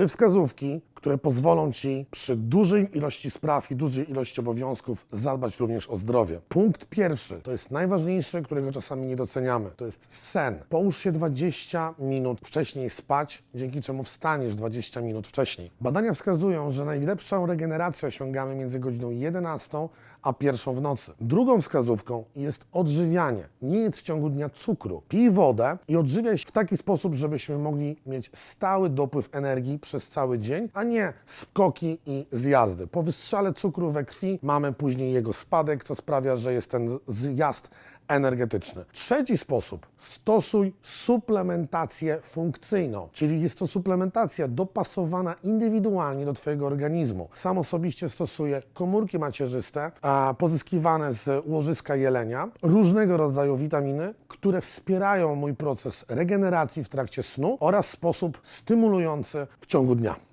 Trzy wskazówki, które pozwolą Ci przy dużej ilości spraw i dużej ilości obowiązków zadbać również o zdrowie. Punkt pierwszy, to jest najważniejsze, którego czasami nie doceniamy, to jest sen. Połóż się 20 minut wcześniej spać, dzięki czemu wstaniesz 20 minut wcześniej. Badania wskazują, że najlepszą regenerację osiągamy między godziną 11 a pierwszą w nocy. Drugą wskazówką jest odżywianie. Nie jedz w ciągu dnia cukru. Pij wodę i odżywiaj się w taki sposób, żebyśmy mogli mieć stały dopływ energii przez cały dzień, a nie skoki i zjazdy. Po wystrzale cukru we krwi mamy później jego spadek, co sprawia, że jest ten zjazd energetyczny. Trzeci sposób. Stosuj suplementację funkcyjną, czyli jest to suplementacja dopasowana indywidualnie do Twojego organizmu. Sam osobiście stosuję komórki macierzyste pozyskiwane z łożyska jelenia, różnego rodzaju witaminy, które wspierają mój proces regeneracji w trakcie snu oraz sposób stymulujący w ciągu dnia.